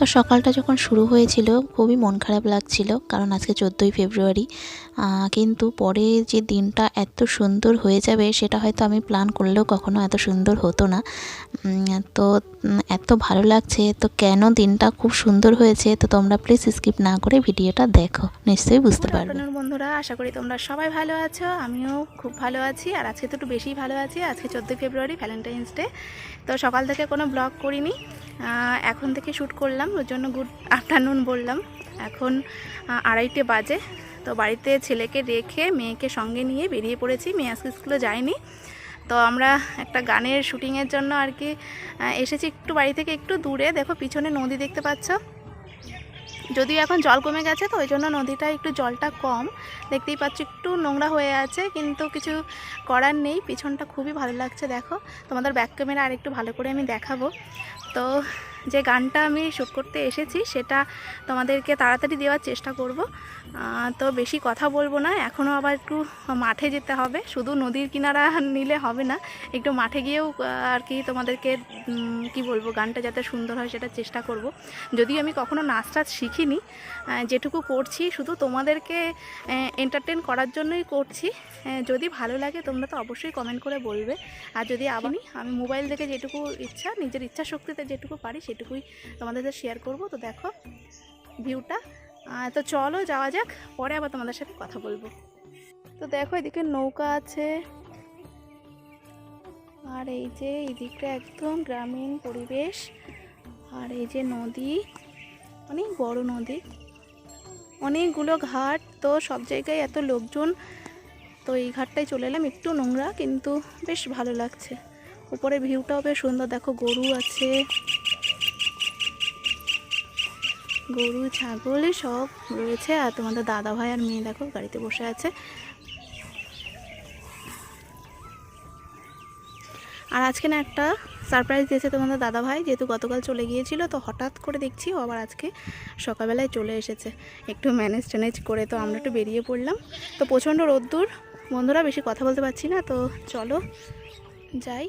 তো সকালটা যখন শুরু হয়েছিল খুবই মন খারাপ লাগছিল কারণ আজকে চোদ্দোই ফেব্রুয়ারি। কিন্তু পরে যে দিনটা এত সুন্দর হয়ে যাবে সেটা হয়তো আমি প্ল্যান করলেও কখনো এত সুন্দর হতো না। তো এত ভালো লাগছে তো কেন দিনটা খুব সুন্দর হয়েছে তো তোমরা প্লিজ স্কিপ না করে ভিডিওটা দেখো নিশ্চয়ই বুঝতে পারবে। বন্ধুরা আশা করি তোমরা সবাই ভালো আছো আমিও খুব ভালো আছি আর আজকে তো একটু বেশি ভালো আছি আজকে চোদ্দোই ফেব্রুয়ারি ভ্যালেন্টাইন্স ডে তো সকাল থেকে কোনো ব্লগ করিনি এখন থেকে শ্যুট করলাম, ওর জন্য গুড আফটারনুন বললাম। এখন আড়াইটে বাজে। তো বাড়িতে ছেলেকে রেখে মেয়েকে সঙ্গে নিয়ে বেরিয়ে পড়েছি। মেয়ে আজকে স্কুলে যায়নি। তো আমরা একটা গানের শ্যুটিংয়ের জন্য আর কি এসেছি একটু বাড়ি থেকে একটু দূরে। দেখো, পিছনে নদী দেখতে পাচ্ছ। যদিও এখন জল কমে গেছে, তো ওই জন্য নদীটা একটু জলটা কম। দেখতেই পাচ্ছি একটু নোংরা হয়ে আছে, কিন্তু কিছু করার নেই। পিছনটা খুবই ভালো লাগছে, দেখো। তোমাদের ব্যাক ক্যামেরা আর একটু ভালো করে আমি দেখাবো। তো যে গানটা আমি শ্যুট করতে এসেছি সেটা তোমাদেরকে তাড়াতাড়ি দেওয়ার চেষ্টা করব। তো বেশি কথা বলব না এখনও আবার একটু মাঠে যেতে হবে। শুধু নদীর কিনারা নিলে হবে না একটু মাঠে গিয়েও আর কি তোমাদেরকে কি বলব গানটা যাতে সুন্দর হয় সেটা চেষ্টা করব। যদিও আমি কখনো নাচ টাচ শিখিনি যেটুকু করছি শুধু তোমাদেরকে এন্টারটেন করার জন্যই করছি। যদি ভালো লাগে তোমরা তো অবশ্যই কমেন্ট করে বলবে। আর যদি আবার আমি মোবাইল থেকে যেটুকু ইচ্ছা নিজের ইচ্ছা শক্তিতে যেটুকু পারি সেটুকুই তোমাদের শেয়ার করব। তো দেখো ভিউটা তো চলো যাওয়া যাক, পরে আবার তোমাদের সাথে কথা বলব। তো দেখো, এদিকে নৌকা আছে। আর এই যে এদিকটা একদম গ্রামীণ পরিবেশ। আর এই যে নদী, অনেক বড় নদী। অনেকগুলো ঘাট, তো সব জায়গায় এত লোকজন। তো এই ঘাটটায় চলে এলাম, একটু নোংরা, কিন্তু বেশ ভালো লাগছে। উপরে ভিউটাও বেশ সুন্দর। দেখো গরু আছে। গরু, ছাগল সব রয়েছে। আর তোমাদের দাদা ভাই আর মেয়ে দেখো গাড়িতে বসে আছে। আর আজকে না একটা সারপ্রাইজ দিয়েছে তোমাদের দাদা ভাই যেহেতু গতকাল চলে গিয়েছিল, তো হঠাৎ করে দেখছি ও আবার আজকে সকালবেলায় চলে এসেছে। একটু ম্যানেজ ট্যানেজ করে তো আমরা একটু বেরিয়ে পড়লাম। তো প্রচণ্ড রোদ্দুর। বন্ধুরা, বেশি কথা বলতে পারছি না, তো চলো যাই।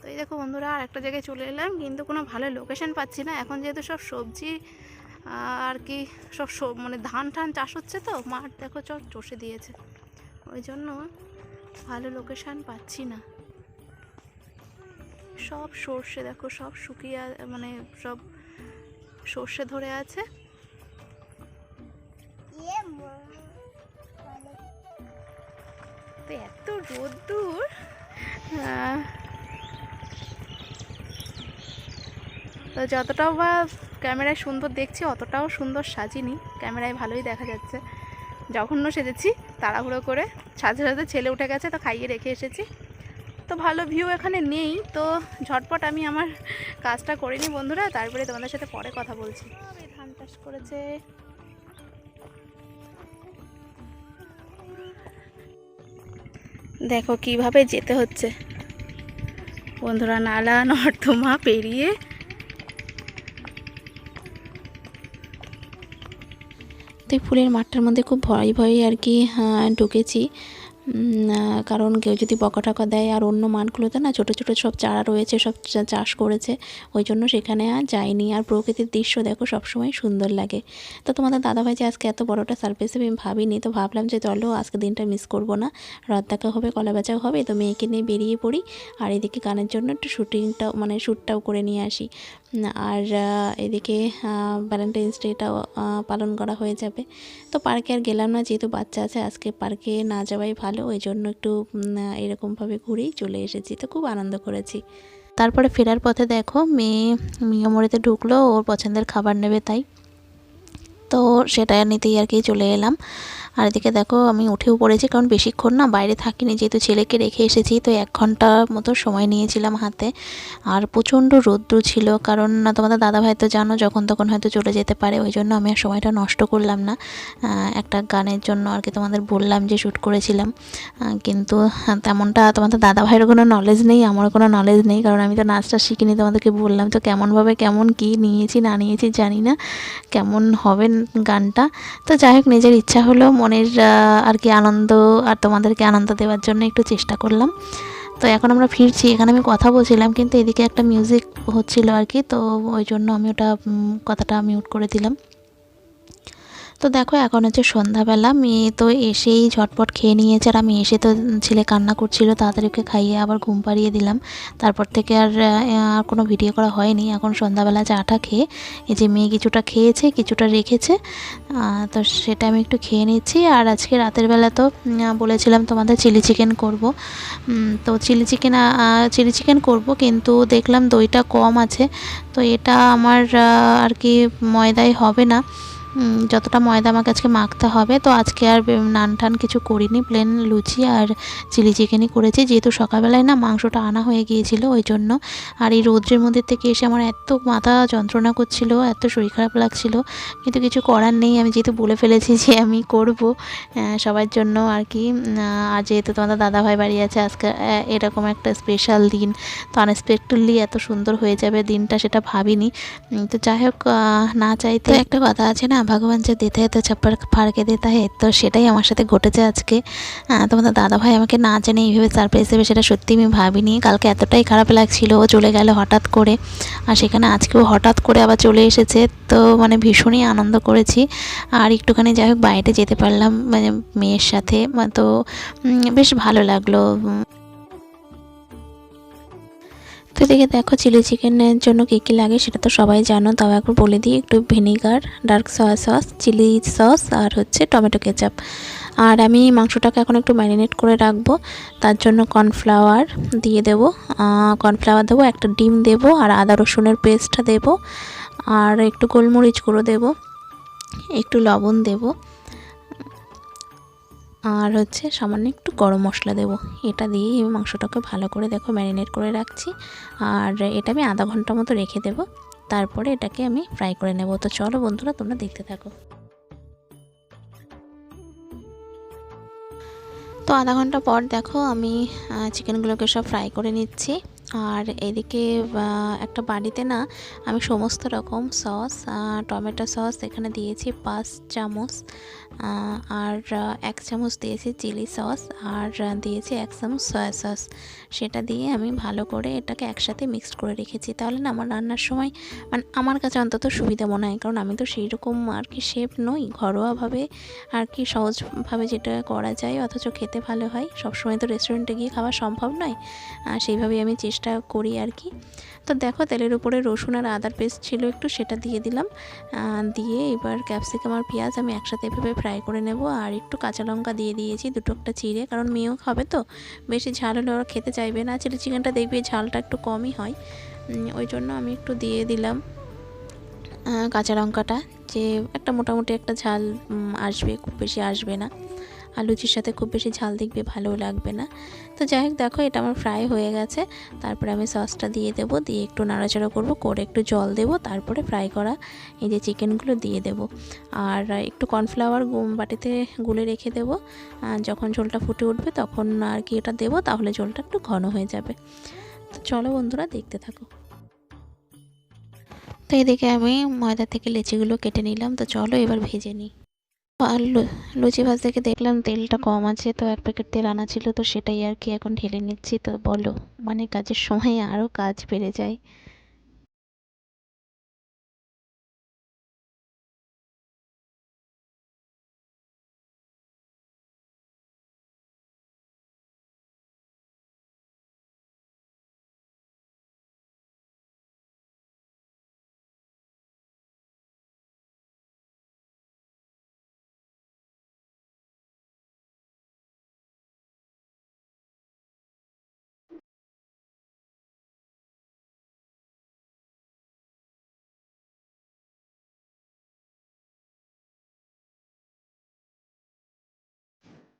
তো এই দেখো বন্ধুরা আর একটা জায়গায় চলে এলাম। কিন্তু কোনো ভালো লোকেশন পাচ্ছি না। এখন যেহেতু সব সবজি আর কি সব মানে ধান টান চাষ হচ্ছে তো, মাঠ দেখো সব চষে দিয়েছে। ওই জন্য ভালো লোকেশান পাচ্ছি না। সব সর্ষে দেখো, সব শুকিয়ে মানে সব সর্ষে ধরে আছে। তো এত রোদ্দুর। তো যতটাও বা ক্যামেরায় সুন্দর দেখছি, অতটাও সুন্দর সাজিনি। ক্যামেরায় ভালোই দেখা যাচ্ছে। জঘন্য সেজেছি, তাড়াহুড়ো করে। সাথে সাথে ছেলে উঠে গেছে, তো খাইয়ে রেখে এসেছি। তো ভালো ভিউ এখানে নেই, তো ঝটপট আমি আমার কাজটা করিনি বন্ধুরা, তারপরে তোমাদের সাথে পরে কথা বলছি। ধান চাষ করেছে। দেখো কীভাবে যেতে হচ্ছে। বন্ধুরা, নালা, নর্দমা পেরিয়ে এই ফুলের মাঠটার মধ্যে খুব ভয় ভয়ে আর কি আহ, ঢুকেছি। কারণ কেউ যদি বকা টকা দেয় আর অন্য মাঠগুলোতে না ছোটো ছোটো সব চারা রয়েছে সব চাষ করেছে ওই জন্য সেখানে আর যাইনি। আর প্রকৃতির দৃশ্য দেখো সবসময় সুন্দর লাগে। তো তোমাদের দাদাভাই যে আজকে এত বড়টা সারপ্রাইজ আমি ভাবিনি তো ভাবলাম যে চলো আজকে দিনটা মিস করব না। রথ দেখা হবে কলা বেচাও হবে তো মেয়েকে নিয়ে বেরিয়ে পড়ি। আর এদিকে গানের জন্য একটু শুটিংটাও মানে শ্যুটটাও করে নিয়ে আসি। আর এদিকে ভ্যালেন্টাইন্স ডেটাও পালন করা হয়ে যাবে। তো পার্কে আর গেলাম না, যেহেতু বাচ্চা আছে, আজকে পার্কে না যাওয়াই ভালো, ওই জন্য একটু এরকমভাবে ঘুরেই চলে এসেছি। তো খুব আনন্দ করেছি। তারপরে ফেরার পথে দেখো, মেয়ে মিয়ামরিতে ঢুকলো, ওর পছন্দের খাবার নেবে তাই। তো সেটা নিতেই আর কি চলে এলাম। আর এদিকে দেখো আমি উঠেও পড়েছি কারণ বেশিক্ষণ না বাইরে থাকিনি, যেহেতু ছেলেকে রেখে এসেছি, তো এক ঘণ্টা মতো সময় নিয়েছিলাম হাতে। আর প্রচণ্ড রৌদ্র ছিল, কারণ না তোমাদের দাদাভাই তো জানো যখন তখন হয়তো চলে যেতে পারে, ওই জন্য আমি আর সময়টা নষ্ট করলাম না। একটা গানের জন্য আর কি তোমাদের বললাম যে শ্যুট করেছিলাম। কিন্তু তেমনটা তোমাদের দাদাভাইয়ের কোনো নলেজ নেই, আমারও কোনো নলেজ নেই, কারণ আমি তো নাচটা শিখিনি তোমাদেরকে বললাম। তো কেমনভাবে কেমন কি নিয়েছি, না নিয়েছি জানি না, কেমন হবে গানটা। তো যাই হোক নিজের ইচ্ছা হলো মনের আর কি আনন্দ আর তোমাদেরকে আনন্দ দেওয়ার জন্য একটু চেষ্টা করলাম। তো এখন আমরা ফিরছি। এখানে আমি কথা বলছিলাম, কিন্তু এদিকে একটা মিউজিক হচ্ছিল আর কি, তো ওই জন্য আমি ওটা কথাটা মিউট করে দিলাম। তো দেখো, এখন হচ্ছে সন্ধ্যাবেলা। মেয়ে তো এসেই ঝটপট খেয়ে নিয়েছে আর আমি এসে তো ছেলে কান্না করছিল, তাড়াতাড়ি ওকে খাইয়ে আবার ঘুম পাড়িয়ে দিলাম। তারপর থেকে আর আর কোনো ভিডিও করা হয়নি। এখন সন্ধ্যাবেলা চাটা খেয়ে, এই যে মেয়ে কিছুটা খেয়েছে, কিছুটা রেখেছে তো সেটা আমি একটু খেয়ে নিচ্ছি। আর আজকে রাতের বেলা তো বলেছিলাম তোমাদের চিলি চিকেন করব। তো চিলি চিকেন চিলি চিকেন করব, কিন্তু দেখলাম দইটা কম আছে। তো এটা আমার আর কি ময়দায় হবে না। যতটা ময়দা আমাকে আজকে মাখতে হবে, তো আজকে আর নান টান কিছু করিনি প্লেন লুচি আর চিলি চিকেনই করেছি। যেহেতু সকালবেলায় না মাংসটা আনা হয়ে গিয়েছিল, ওই জন্য। আর এই রৌদ্রের মধ্যে থেকে এসে আমার এত মাথা যন্ত্রণা করছিল, এত শরীর খারাপ লাগছিল, কিন্তু কিছু করার নেই। আমি যেহেতু বলে ফেলেছি যে আমি করব সবার জন্য আর কি। আর যেহেতু তোমাদের দাদাভাই বাড়ি আছে, আজকে এরকম একটা স্পেশাল দিন। তো আনএক্সপেক্টেডলি এত সুন্দর হয়ে যাবে দিনটা, সেটা ভাবিনি। তো যাই হোক না চাইতে একটা কথা আছে না ভগবান যে দিতে তো ছাপ্পার ফাড়কে দিতে হয়, তো সেটাই আমার সাথে ঘটেছে আজকে। তোমাদের দাদা ভাই আমাকে না জানে এইভাবে সারপ্রাইজ দেবে, সেটা সত্যি আমি ভাবিনি। কালকে এতটাই খারাপ লাগছিল, ও চলে গেল হঠাৎ করে। আর সেখানে আজকেও হঠাৎ করে আবার চলে এসেছে, তো মানে ভীষণই আনন্দ করেছি। আর একটুখানি যাই হোক, বাইরে যেতে পারলাম মানে মেয়ের সাথে, তো বেশ ভালো লাগল। তো এদিকে দেখো চিলি চিকেনের জন্য কী কী লাগে সেটা তো সবাই জানো। তাও একবার বলে দিই, একটু vinegar, dark soy sauce, chilli sauce আর হচ্ছে টমেটো কেচাপ। আর আমি মাংসটাকে এখন একটু ম্যারিনেট করে রাখব, তার জন্য কর্নফ্লাওয়ার দিয়ে দেবো। কর্নফ্লাওয়ার দেবো, একটা ডিম দেবো আর আদা রসুনের পেস্টটা দেবো। আর একটু গোলমরিচ গুঁড়ো দেবো, একটু লবণ দেবো। আর হচ্ছে সামান্য একটু গরম মশলা দেবো। এটা দিয়ে আমি মাংসটাকে ভালো করে দেখো ম্যারিনেট করে রাখছি। আর এটা আমি আধা ঘণ্টা মতো রেখে দেবো। তারপরে এটাকে আমি ফ্রাই করে নেব। তো চলো বন্ধুরা, তোমরা দেখতে থাকো। তো আধা ঘণ্টা পর দেখো আমি চিকেনগুলোকে সব ফ্রাই করে নিচ্ছি। আর এদিকে একটা বাড়িতে না আমি সমস্ত রকম সস টমেটো সস এখানে দিয়েছি, পাঁচ চামচ। আর এক চামচ দিয়েছি চিলি সস আর দিয়েছি এক চামচ সয়া সস। সেটা দিয়ে আমি ভালো করে এটাকে একসাথে মিক্সড করে রেখেছি। তাহলে না আমার রান্নার সময় মানে আমার কাছে অন্তত সুবিধা মনে হয়। কারণ আমি তো সেই রকম আর কি শেফ নই। ঘরোয়াভাবে আর কি সহজভাবে যেটা করা যায়, অথচ খেতে ভালো হয়। সবসময় তো রেস্টুরেন্টে গিয়ে খাওয়া সম্ভব নয়। সেইভাবেই আমি চেষ্টা করি আর কি। তো দেখো, তেলের উপরে রসুন আর আদার পেস্ট ছিল একটু, সেটা দিয়ে দিলাম। দিয়ে এবার ক্যাপসিকাম আর পেঁয়াজ আমি একসাথে এভাবে ফ্রাই করে নেব আর একটু কাঁচা লঙ্কা দিয়ে দিয়েছি, দুটো একটা চিড়ে, কারণ মেয়েও খাবে তো। বেশি ঝাল হলে ওরা খেতে চাইবে না। চিলি চিকেনটা দেখবি ঝালটা একটু কমই হয়। ওই জন্য আমি একটু দিয়ে দিলাম কাঁচা লঙ্কাটা। যে একটা মোটামুটি একটা ঝাল আসবে, খুব বেশি আসবে না। লুচির সাথে খুব বেশি ঝাল দেখবে ভালোও লাগবে না। তো যাই হোক, দেখো এটা আমার ফ্রাই হয়ে গেছে। তারপরে আমি সসটা দিয়ে দেবো, দিয়ে একটু নাড়াচাড়া করব, করে একটু জল দেবো, তারপরে ফ্রাই করা এই যে চিকেনগুলো দিয়ে দেবো। আর একটু কর্নফ্লাওয়ার বাটিতে গুলে রেখে দেবো। আর যখন ঝোলটা ফুটে উঠবে তখন আর কি এটা দেবো, তাহলে ঝোলটা একটু ঘন হয়ে যাবে। তো চলো বন্ধুরা, দেখতে থাকো। তো এদিকে আমি ময়দা থেকে লেচিগুলো কেটে নিলাম। তো চলো এবার ভেজে নিই। আর লুচি ভাজ থেকে দেখলাম তেলটা কম আছে, তো এক প্যাকেট তেল আনা ছিল, তো সেটাই আর কি এখন ঢেলে নিচ্ছি। তো বলো মানে কাজের সময় আরও কাজ বেড়ে যায়।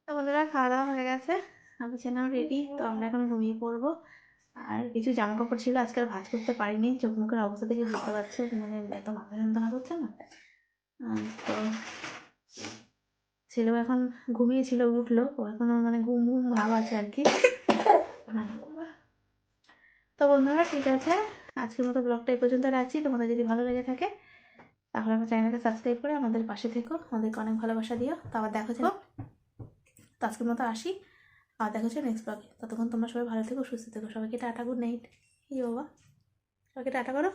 তো বন্ধুরা খাওয়া দাওয়া হয়ে গেছে। আমি ছিলাম রেডি? তো আমরা এখন ঘুমিয়ে পড়ব। আর কিছু জামা কাপড় ছিল, আজকে আর ভাঁজ করতে পারিনি। চোখ মুখের অবস্থা থেকে বুঝতে পারছ মানে এত মাথা যন্ত্রণা করছে না? তো ছেলেও এখন ঘুমিয়েছিল, উঠল। ও এখন মানে ঘুম ঘুম ভাব আছে আর কি। তো বন্ধুরা, ঠিক আছে। আজকের মতো ব্লগটা এই পর্যন্ত রাখছি। তোমাদের যদি ভালো লেগে থাকে, তাহলে আমার চ্যানেলকে সাবস্ক্রাইব করে আমাদের পাশে থেকো। আমাদেরকে অনেক ভালোবাসা দিও। তো আবার দেখা তো আজকের মতো আসি। আর দেখা হচ্ছে নেক্সট ব্লগে ততক্ষণ তোমরা সবাই ভালো থেকো, সুস্থ থেকো। সবাইকে টাটা গুড নাইট এই বাবা? সবাইকে টাটা করো।